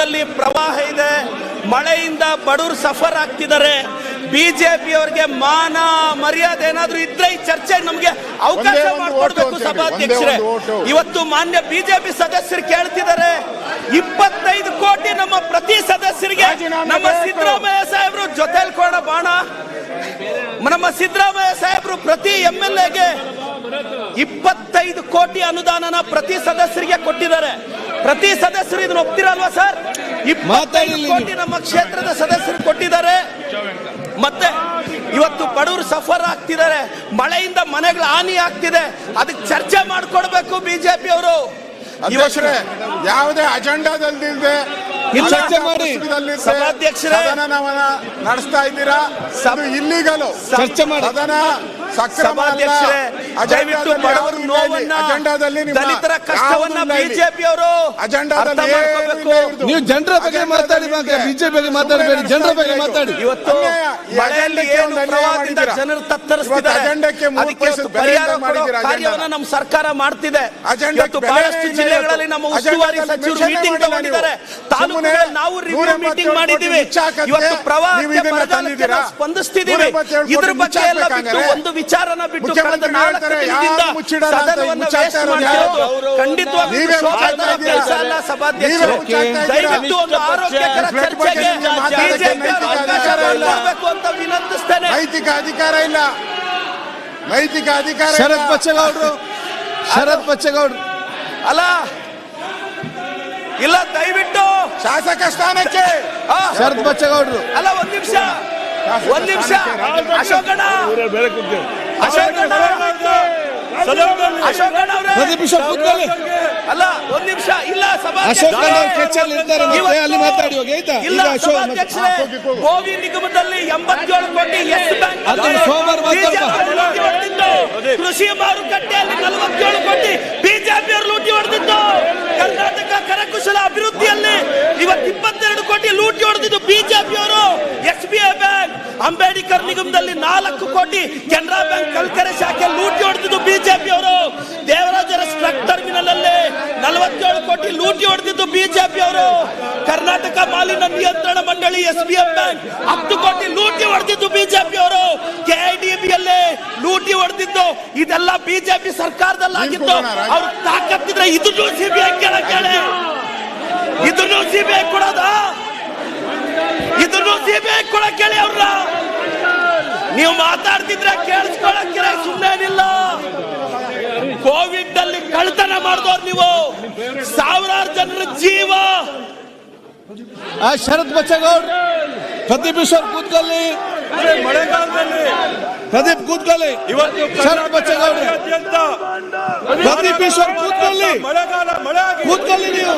ಪ್ರವಾಹ ಇದೆ ಮಳೆಯಿಂದ ಬಡವರು ಸಫರ್ ಆಗ್ತಿದ್ದಾರೆ. ಬಿಜೆಪಿ ಅವರಿಗೆ ಮಾನ ಮರ್ಯಾದೆ ಏನಾದ್ರೂ ಇದ್ರೆ ಈ ಚರ್ಚೆ ನಮಗೆ ಅವಕಾಶ ಮಾಡಿಕೊಡ್ಬೇಕು ಸಭಾಧ್ಯಕ್ಷರೇ. ಇವತ್ತು ಮಾನ್ಯ ಬಿಜೆಪಿ ಸದಸ್ಯರು ಕೇಳ್ತಿದ್ದಾರೆ. ಇಪ್ಪತ್ತೈದು ಕೋಟಿ ನಮ್ಮ ಪ್ರತಿ ಸದಸ್ಯರಿಗೆ ನಮ್ಮ. ಸಿದ್ದರಾಮಯ್ಯ ಸಾಹೇಬರು ಜೊತೆಲಿ ಕೊಡ ಬಾಣ. ನಮ್ಮ ಸಿದ್ದರಾಮಯ್ಯ ಸಾಹೇಬ್ರು ಪ್ರತಿ ಎಂ ಎಲ್ ಎಗೆ ಇಪ್ಪತ್ತೈದು ಕೋಟಿ ಅನುದಾನನ ಪ್ರತಿ ಸದಸ್ಯರಿಗೆ ಕೊಟ್ಟಿದ್ದಾರೆ. ಪ್ರತಿ ಸದಸ್ಯರು ಇದನ್ನ ಒಪ್ತಿರಲ್ವಾ ಸರ್? ಇಪ್ಪತ್ತೈದು ಕೋಟಿ ನಮ್ಮ ಕ್ಷೇತ್ರದ ಸದಸ್ಯರು ಕೊಟ್ಟಿದ್ದಾರೆ ಮತ್ತೆ ಇವತ್ತು ಬಡವರು ಸಫರ್ ಆಗ್ತಿದ್ದಾರೆ ಮಳೆಯಿಂದ ಮನೆಗಳ ಹಾನಿ ಆಗ್ತಿದೆ ಅದಕ್ಕೆ ಚರ್ಚೆ ಮಾಡ್ಕೊಡ್ಬೇಕು ಬಿಜೆಪಿ ಅವರು ಅಧ್ಯಕ್ಷರೇ ಯಾವುದೇ ಅಜೆಂಡಾದಲ್ಲಿದೆ ಇಲ್ಲ. ಚರ್ಚೆ ಮಾಡಿ. ಸಭಾಧ್ಯಕ್ಷರೇ. ಸದನವನ್ನ ನಡೆಸ್ತಾ ಇದ್ದೀರಾ ಇಲ್ಲಿಗಲು ಚರ್ಚೆ ಮಾಡಿ. ಸಭಾಧ್ಯಕ್ಷರೇ ದಯವಿಟ್ಟು ಬಡವರ ನೋವನ್ನ ಅಜೆಂಡಾದಲ್ಲಿ ನಿಮ್ಮ ದಲಿತರ ಕಷ್ಟವನ್ನ ಬಿಜೆಪಿ ಅವರು ಇವ್ರದ್ದು. ನೀವು ಜನರ ಬಗ್ಗೆ ಮಾತಾಡಿ ಬಿಜೆಪಿ ಬಗ್ಗೆ ಮಾತಾಡಬೇಡಿ ಜನರ ಬಗ್ಗೆ ಮಾತಾಡಿ. ಇವತ್ತು ಮಳೆಯಲ್ಲಿ ಏನು ಪ್ರವಾಹದಿಂದ ಜನರು ತತ್ತರಿಸ್ತಿದ್ದಾರೆ? ಅಜೆಂಡಕ್ಕೆ ಮೂರು ಅದಕ್ಕೆ ಪರಿಹಾರ ಕಾರ್ಯವನ್ನ ನಮ್ಮ ಸರ್ಕಾರ ಮಾಡ್ತಿದೆ. ಇವತ್ತು ಬಹಳಷ್ಟು ಜಿಲ್ಲೆಗಳಲ್ಲಿ ನಮ್ಮ. ಉಸ್ತುವಾರಿ ಸಚಿವರು ಮೀಟಿಂಗ್ ತಗೊಂಡಿದ್ದಾರೆ. ನೀವು. ತಾಲೂಕುಗಳಲ್ಲಿ ನಾವು ರಿವ್ಯೂ ಮೀಟಿಂಗ್ ಮಾಡಿದ್ದೀವಿ. ಇವತ್ತು ನೀವು ಪ್ರವಾಹಕ್ಕೆ ಬರಗಾಲಕ್ಕೆ ಸ್ಪಂದಿಸ್ತಿದ್ದೀವಿ. ಇದ್ರ ಬಗ್ಗೆ ಎಲ್ಲ ಬಿಟ್ಟು ಒಂದು ವಿಚಾರನ ಬಿಟ್ಟು ಕಳೆದ ನಾಲ್ಕು ದಿನದಿಂದ ಸದನವನ್ನ ವೇಸ್ಟ್? ಮಾಡ್ತಿರೋದು ಇದ್ದೀರಾ? ಕೆಲಸ ಅಲ್ಲ ಸಭಾಧ್ಯಕ್ಷರೇ? ದಯವಿಟ್ಟು ಒಂದು ಆರೋಗ್ಯಕರ ಚರ್ಚೆಗೆ ಬಿಜೆಪಿ ಅವಕಾಶ ಅಧಿಕಾರ ಇಲ್ಲ. ಮಾಡಿಕೊಡ್ಬೇಕು ಅಂತ ವಿನಂತಿಸ್ತೇನೆ ನೈತಿಕ ಅಧಿಕಾರ ಇಲ್ಲ ನೈತಿಕ ಅಧಿಕಾರ. ಶರತ್ ಬಚ್ಚೇಗೌಡರು ಶರತ್ ಬಚ್ಚೇಗೌಡರು ಅಲ್ಲ ಇಲ್ಲ ದಯವಿಟ್ಟು ಶಾಸಕ ಸ್ಥಾನಕ್ಕೆ ಆ, ಶರತ್ ಬಚ್ಚೇಗೌಡರು ಅಲ್ಲ ಒಂದ್ ನಿಮಿಷ ಒಂದ್ ನಿಮಿಷ. ಅಶೋಕಣ್ಣ. ಅಶೋಕಣ್ಣ. ಅಶೋಕಣ್ಣ. ಅವ್ರೆ ಅಲ್ಲ ಒಂದ್ ನಿಮಿಷ. ಇಲ್ಲ ಚರ್ಚೆಯಲ್ಲಿ ಅಲ್ಲಿ ಮಾತಾಡಿ ಹೋಗಿ ಆಯ್ತಾ? ಇಲ್ಲ ಸಭಾಧ್ಯಕ್ಷರೇ. ಗೋವಿ ನಿಗಮದಲ್ಲಿ ಎಂಬತ್ತೇಳು ಕೋಟಿ ಎಸ್ ಬ್ಯಾಂಕ್ ಕೃಷಿ ಮಾರುಕಟ್ಟೆಯಲ್ಲಿ ನಲವತ್ತೇಳು ಕೋಟಿ. ಬಿಜೆಪಿ ಅವರು ಲೂಟಿ ಹೊಡೆದಿದ್ದು. ಕರ್ನಾಟಕ ಕರಕುಶಲ ಅಭಿವೃದ್ಧಿಯಲ್ಲಿ ಇವತ್ತು ಇಪ್ಪತ್ತೆರಡು ಕೋಟಿ ಲೂಟಿ ಹೊಡೆದಿದ್ದು ಬಿಜೆಪಿ ಅವರು ಎಸ್ ಬಿ ಐ ಅಂಬೇಡ್ಕರ್ ನಿಗಮದಲ್ಲಿ ನಾಲ್ಕು ಕೋಟಿ ಕೆನರಾ ಬ್ಯಾಂಕ್ ಕಲ್ಕರೆ ಶಾಖೆ ಲೂಟಿ ಹೊಡೆದಿದ್ದು ಬಿಜೆಪಿ ಅವರು. ದೇವರಾಜರ ಸ್ಟ್ರಕ್ ಟರ್ಮಿನಲ್ ಅಲ್ಲಿ ನಲವತ್ತೇಳು ಕೋಟಿ ಲೂಟಿ ಹೊಡೆದಿದ್ದು ಬಿಜೆಪಿ ಅವರು. ಕರ್ನಾಟಕ ಮಾಲಿನ್ಯ ನಿಯಂತ್ರಣ ಮಂಡಳಿ ಎಸ್ ಬಿ ಎಂ ಬ್ಯಾಂಕ್ ಹತ್ತು ಕೋಟಿ ಲೂಟಿ ಹೊಡೆದಿದ್ದು ಬಿಜೆಪಿ ಅವರು. ಕೆಐಡಿಬಿ ಅಲ್ಲಿ ಲೂಟಿ ಹೊಡೆದಿದ್ದು. ಇದೆಲ್ಲ ಬಿಜೆಪಿ ಸರ್ಕಾರದಲ್ಲಿ ಆಗಿತ್ತು ನಿಂತ್ಕೊಳ್ಳೋಣ, ರಾಜ. ಅವ್ರು ತಾಕತ್ತಿದ್ರೆ ಇದನ್ನು ಸಿಬಿಐ ಕೇಳಿ ಇದನ್ನು ಸಿಬಿಐ ಕೊಡೋದ? ಕೊಡಕ್ ಹೇಳಿ ಅವ್ರ ನೀವು ಮಾತಾಡ್ತಿದ್ರೆ ಕೇಳಿಸ್ಕೊಳಕ್ಕಿರ ಸುಮ್ಮನೇನಿಲ್ಲ ಕೋವಿಡ್ ಅಲ್ಲಿ ಕಳ್ತನ ಮಾಡಿದವ್ರು ನೀವು. ಸಾವಿರಾರು ಜನರ ಜೀವ. ಆ ಶರತ್ ಬಚ್ಚಗೌಡ್ ಪ್ರದೀಪ್ ಈಶ್ವರ್ ಕೂತ್ಕೊಳ್ಳಿ. ಮಳೆಗಾಲದಲ್ಲಿ. ಪ್ರದೀಪ್ ಕೂತ್ಕೊಳ್ಳಿ. ಇವತ್ತು ಶರತ್ ಬಚ್ಚಗೌಡ್ ಪ್ರದೀಪ್ ಈಶ್ವರ್ ಕೂತ್ಕೊಳ್ಳಿ. ಮಳೆಗಾಲ ಮಳೆ ಕೂತ್ಕೊಳ್ಳಿ ನೀವು.